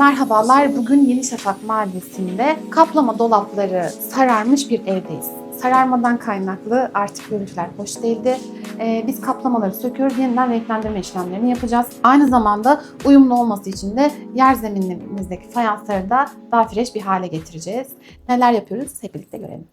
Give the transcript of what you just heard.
Merhabalar, bugün Yeni Şafak Mahallesi'nde kaplama dolapları sararmış bir evdeyiz. Sararmadan kaynaklı artık görüntüler hoş değildi. Ee, biz kaplamaları söküyoruz, yeniden renklendirme işlemlerini yapacağız. Aynı zamanda uyumlu olması için de yer zeminimizdeki fayansları da daha fresh bir hale getireceğiz. Neler yapıyoruz hep birlikte görelim.